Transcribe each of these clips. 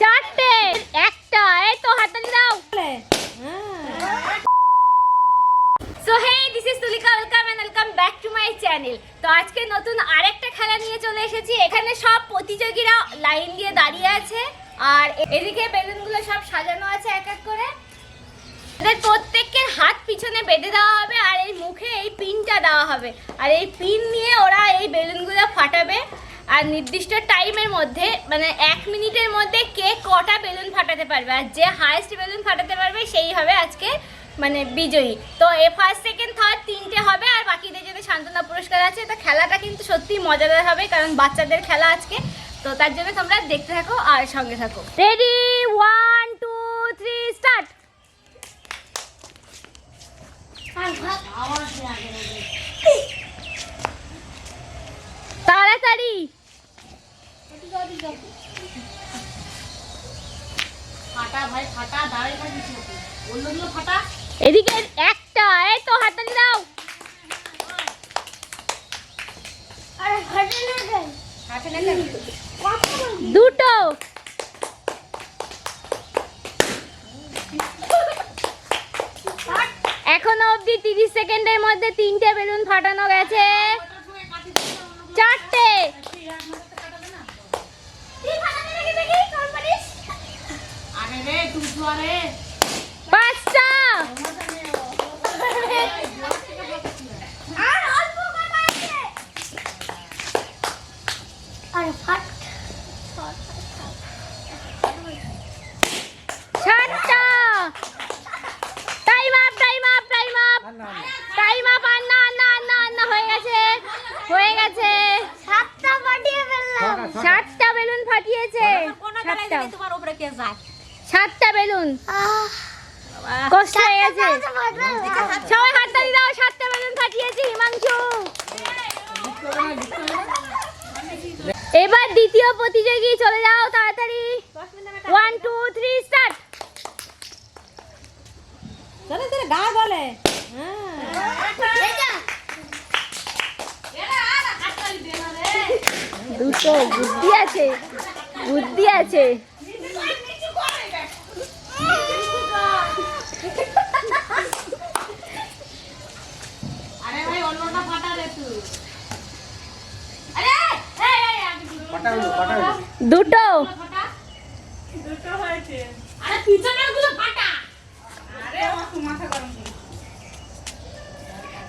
চারটে। একটা। এই তো হাততালি দাও so hey this is Tulika welcome and welcome back to my channel তো আজকে নতুন আরেকটা খেলা নিয়ে চলে এসেছি। এখানে সব প্রতিযোগীরা লাইন দিয়ে দাঁড়িয়ে আছে। আর এদিকে বেলুনগুলো সব সাজানো আছে এক এক করে। এদের হাত পিছনে বেঁধে দেওয়া হবে আর এই মুখে এই পিনটা দেওয়া হবে। আর এই পিন নিয়ে ওরা এই বেলুনগুলো ফাটাবে। আর নির্দিষ্ট টাইমের মধ্যে মানে এক মিনিটের মধ্যে কে কটা বেলুন ফাটাতে পারবে আর যে হায়েস্ট বেলুন ফাটাতে পারবে সেই হবে আজকে মানে বিজয়ী। তো এ ফার্স্ট সেকেন্ড থার্ড তিনটে হবে আর বাকিদের যদি সান্ত্বনা পুরস্কার আছে তো খেলাটা কিন্তু সত্যিই মজাদার হবে কারণ বাচ্চাদের খেলা আজকে। তো তার জন্য তোমরা দেখতে থাকো আর সঙ্গে থাকো। Ready one two three start তাড়াতাড়ি ফাটা ভাই ফাটা দাঁড়াই থাকিস নাকি অন্যগুলো ফাটা এদিকে একটা এই তো হাততালি দাও। দুটো। এখনও অবধি তিরিশ সেকেন্ডের মধ্যে তিনটে বেলুন ফাটানো গেছে চারটে আরে রে তুই আরে পাঁচটা সাতটা time up time up time up. Time up আর না না না না হয়ে গেছে। হয়ে গেছে। সাতটা ফাটিয়ে ফেললাম। সাতটা। বেলুন ফাটিয়েছে। সাতটা। তোমার উপরে কে যায়? সাতটা বেলুন। কষ্ট হয়ে গেছে। সবাই হাততালি দাও সাতটা বেলুন ফাটিয়েছি হিমাংশু। এবার দ্বিতীয় প্রতিযোগী চলে যাও তাড়াতাড়ি। ওয়ান টু থ্রি স্টার্ট চলে চলে গা বলে। দুটো বুদ্ধি আছে বুদ্ধি আছে আরে ভাই অন্যটা ফাটা রে তুই আরে এই এই আগে দুটো। দুটো হয়েছে। আরে পিছনেরগুলো ফাটা। আরে আমার মাথা গরম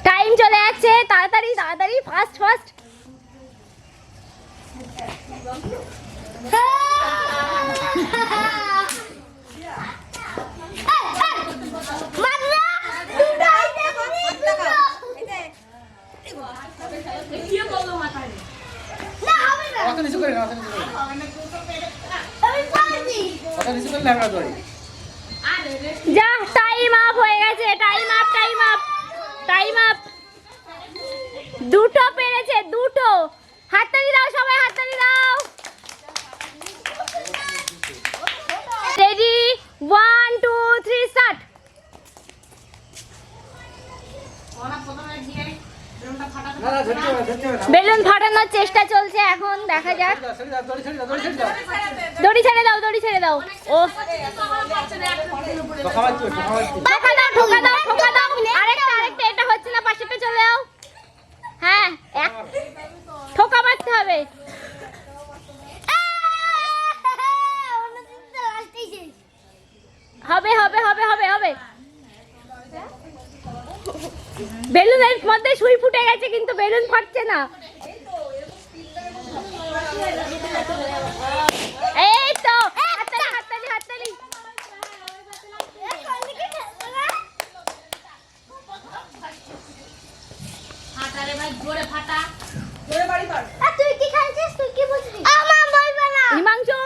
টাইম চলে যাচ্ছে তাড়াতাড়ি তাড়াতাড়ি ফাস্ট ফাস্ট কি বলল মাথায় অত নিচু করে না অত নিচু করে অত নিচু করলে আমরা ধরি আরে রে যা টাইম আপ হয়ে গেছে time up time up time up দুটো পেরেছে দুটো। হাততালি দাও সবাই হাততালি দাও। Ready one two three start balloon ফাটানোর চেষ্টা চলছে এখন দেখা যাক। দড়ি ছেড়ে দাও দড়ি ছেড়ে দাও। ও। ঠোকা দাও ঠোকা দাও ঠোকা দাও। আরেকটা আরেকটা এটা হচ্ছে না পাশেটা চলে যাও হ্যাঁ ঠোকা মারতে হবে। হবে হবে হবে হবে হবে। বেলুনের মধ্যে সুই ফুটে গেছে, কিন্তু বেলুন ফাটছে না এই তো হাততালি হাততালি হাততালি ফাটা। জোরে ভাই জোরে ফাটা তুই কি খাইছিস তুই কি বুঝলি আমার বইবে না। হিমাংশু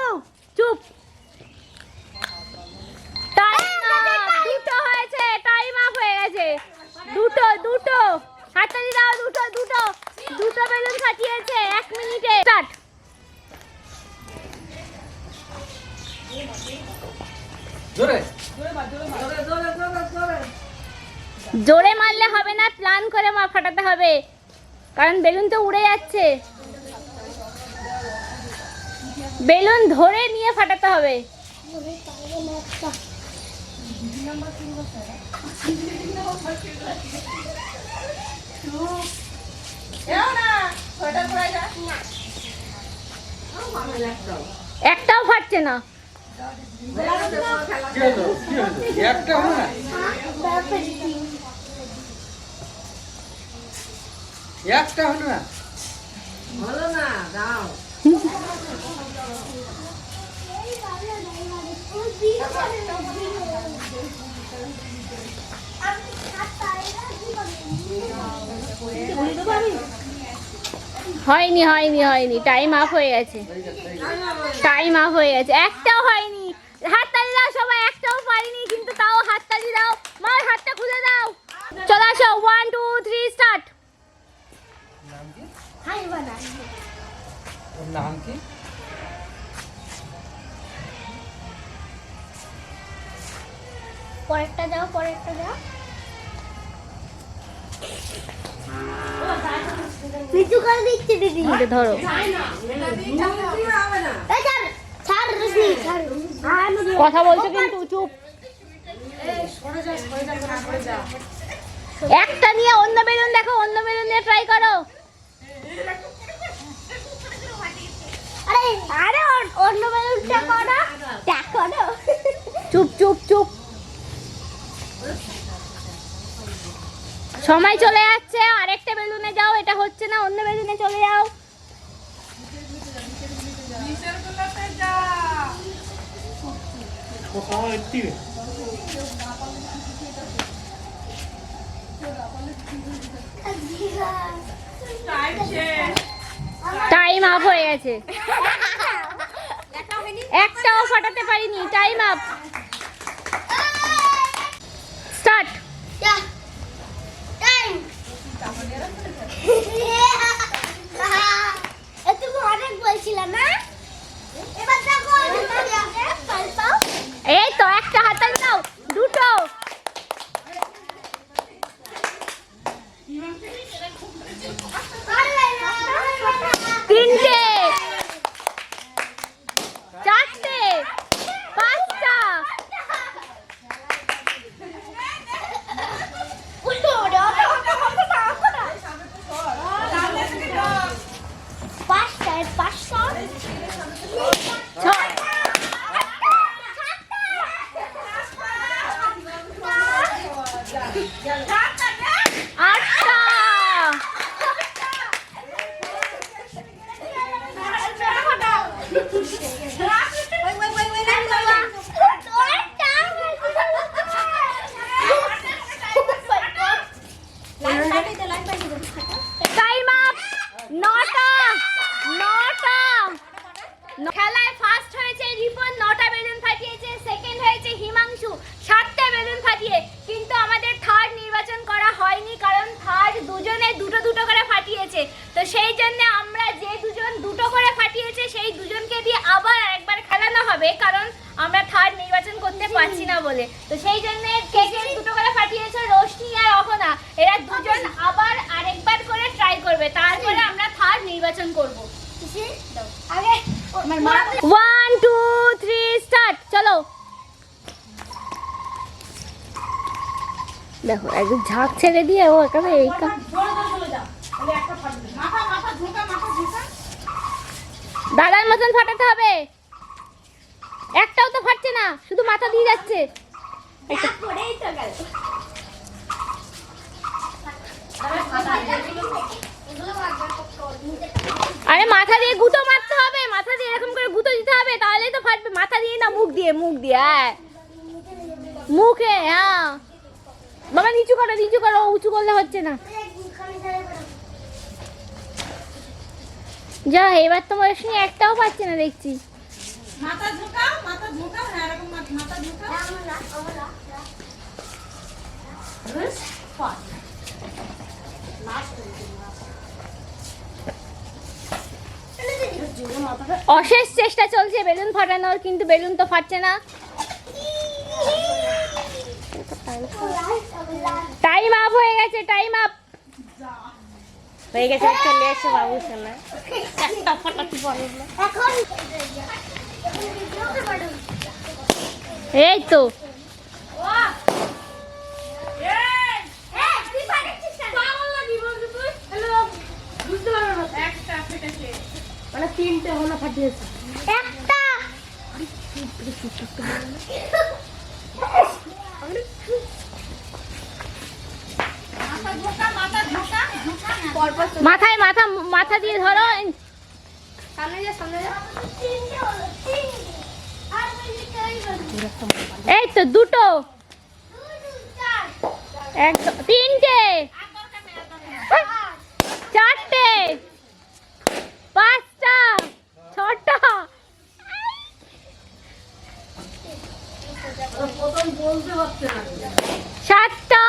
হবে। কারণ বেলুন তো উড়ে যাচ্ছে। বেলুন ধরে নিয়ে ফাটাতে হবে। একটাও ফাটছে না। কি একটা হলো না? হলো না হয়নি হয়নি হয়নি টাইম আপ হয়ে গেছে। টাইম আপ হয়ে গেছে। একটাও হয়নি। হাততালি দাও সবাই একটাও পারিনি কিন্তু তাও হাততালি দাও। মা হাতটা খুলে দাও। চলে আসো ওয়ান টু থ্রি স্টার্ট ওর নাম কি? পরেরটা দাও পরেরটা দাও। নিচু করে দিচ্ছি দিদি। ধরো। কথা বলছো কিন্তু চুপ। একটা নিয়ে অন্য বেলুন না অন্য চলে যাও। টাইম আপ হয়ে গেছে। একটাও ফাটাতে পারিনি। টাইম আপ নির্বাচন করব আগে ওয়ান টু থ্রি স্টার্ট চলো দেখো একদম ঝাঁক ছেড়ে দিয়ে ও একেবারে এই দাদার মতন ফাটাতে হবে একটাও তো ফাটছে না শুধু মাথা দিয়ে যাচ্ছে গেল আরে মাথা দিয়ে গুঁতো মারতে হবে মাথা দিয়ে এরকম করে গুঁতো দিতে হবে তাহলেই তো ফাটবে। মাথা দিয়ে না মুখ দিয়ে মুখ দিয়ে হ্যাঁ। মুখে হ্যাঁ। বাবা নিচু করো নিচু করো উঁচু করলে হচ্ছে না। যা এবার তোমার সঙ্গে একটাও পাচ্ছে না দেখছি। মাথা ঝুঁকাও মাথা ঝুঁকাও হ্যাঁ এরকম মাথা ঝুঁকাও। অশেষ চেষ্টা চলছে বেলুন ফাটানোর কিন্তু বেলুন তো ফাটছে না। টাইম আপ হয়ে গেছে টাইম আপ হয়ে গেছে চলে এসো বাবু সোনা একটা ফটাটি বলো। এখন এই তো। তুই? একটা ফেটেছে। মানে তিনটে হলো ফাটিয়েছে। একটা। মাথায় মাথা মাথা দিয়ে ধরো। সামনে যা সামনে যা। তিনটে হলো তিনটে আর বেশি কেউই হলো এই তো দুটো। দুই দুই এক তিনটে আর দরকার নেই আর দরকার নেই। চারটে পাঁচটা ছটা সাতটা।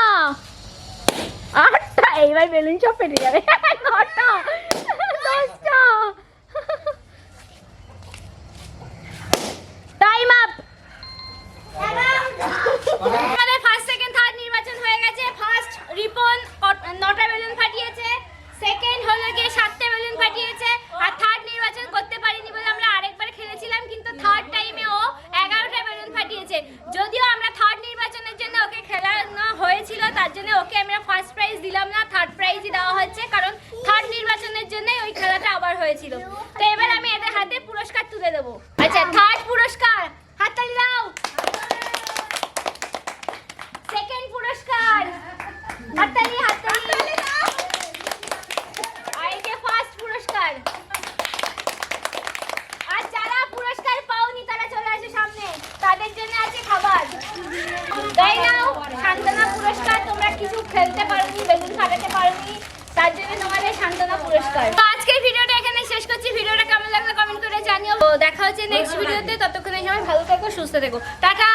আটটা এইবার বেলুন সব পেটে যাবে। নটা দশটা টাইম আপ আমাদের ফার্স্ট সেকেন্ড থার্ড নির্বাচন হয়ে গেছে ফার্স্ট রিপন কট- নটা বেলুন ফাটিয়েছে সেকেন্ড হলো গিয়ে সাতটা বেলুন ফাটিয়েছে আর থার্ড নির্বাচন করতে পারিনি বলে আমরা আরেকবার খেলেছিলাম কিন্তু থার্ড টাইমে ও এগারোটা বেলুন ফাটিয়েছে যদিও আমরা থার্ড নির্বাচনের জন্য ওকে খেলানো হয়েছিল তার জন্য ওকে আমরা ফার্স্ট প্রাইজ দিলাম না থার্ড প্রাইজই দেওয়া হচ্ছে, কারণ থার্ড নির্বাচনের জন্যই ওই খেলাটা আবার হয়েছিল। তো এবার আমি এদের হাতে পুরস্কার তুলে দেবো। আচ্ছা থার্ড পুরস্কার হাততালি দাও সেকেন্ড পুরস্কার হাততালি হাততালি আর এই যে ফার্স্ট পুরস্কার আর যারা পুরস্কার পাওনি তারা চলে আসে সামনে তাদের জন্য আছে খাবার তাই নাও সান্ত্বনা পুরস্কার তোমরা কিছু খেলতে পারেনি বেলুন ফাটাতে পারেনি তার জন্য তোমাদের সান্ত্বনা পুরস্কার। তো আজকের ভিডিওটা এখানে শেষ করছি। ভিডিওটা কেমন লাগল কমেন্ট করে জানিও। দেখা হচ্ছে নেক্সট ভিডিওতে। ততক্ষণে সবাই ভালো থেকো সুস্থ থেকো। টাটা!